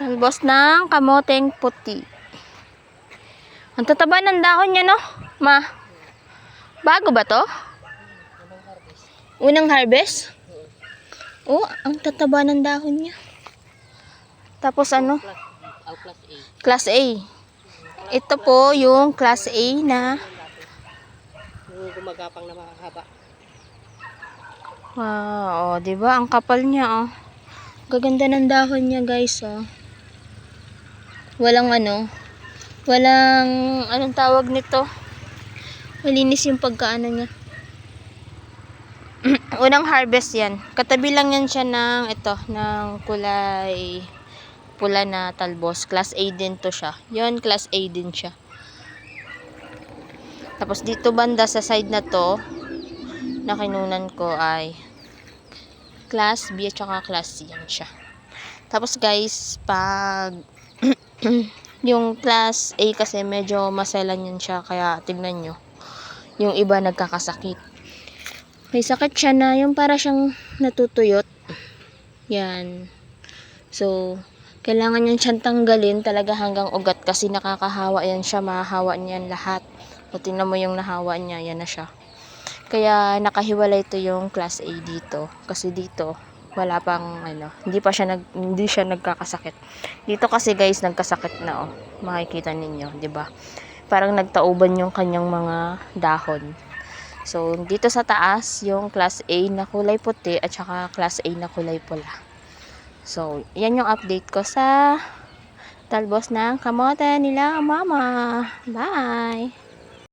Talbos ng kamoteng puti. Ang tataba ng dahon niya, no? Ma. Bago ba to? Unang harvest? Oh, ang tataba ng dahon niya. Tapos ano? Class A. Ito po yung class A na Yung gumagapang na makakaba. Wow, oh, 'di ba? Ang kapal niya, oh. Gaganda ng dahon niya, guys, oh. Walang ano, walang anong tawag nito? Malinis yung pagkaano niya. Unang harvest 'yan. Katabi lang yan siya ng ito, ng kulay pula na talbos. Class A din to siya. 'Yon, class A din siya. Tapos dito banda sa side na to, na kinunan ko ay class B at saka class C yan siya. Tapos guys, pag yung class A kasi medyo maselan yan siya kaya tignan nyo. Yung iba nagkakasakit. May sakit siya na yung para siyang natutuyot. Yan. So, kailangan yan siyang tanggalin talaga hanggang ugat kasi nakakahawa yan siya. Mahahawa niyan lahat. O tingnan mo yung nahawa niya, yan na siya. Kaya nakahiwalay ito yung class A dito. Kasi dito, wala pang ano, hindi pa siya nag hindi siya nagkakasakit. Dito kasi guys, nagkasakit na oh. Makikita ninyo, 'di ba? Parang nagtauban yung kanyang mga dahon. So, dito sa taas, yung class A na kulay puti at saka class A na kulay pula. So, yan yung update ko sa talbos ng kamote nila mama. Bye!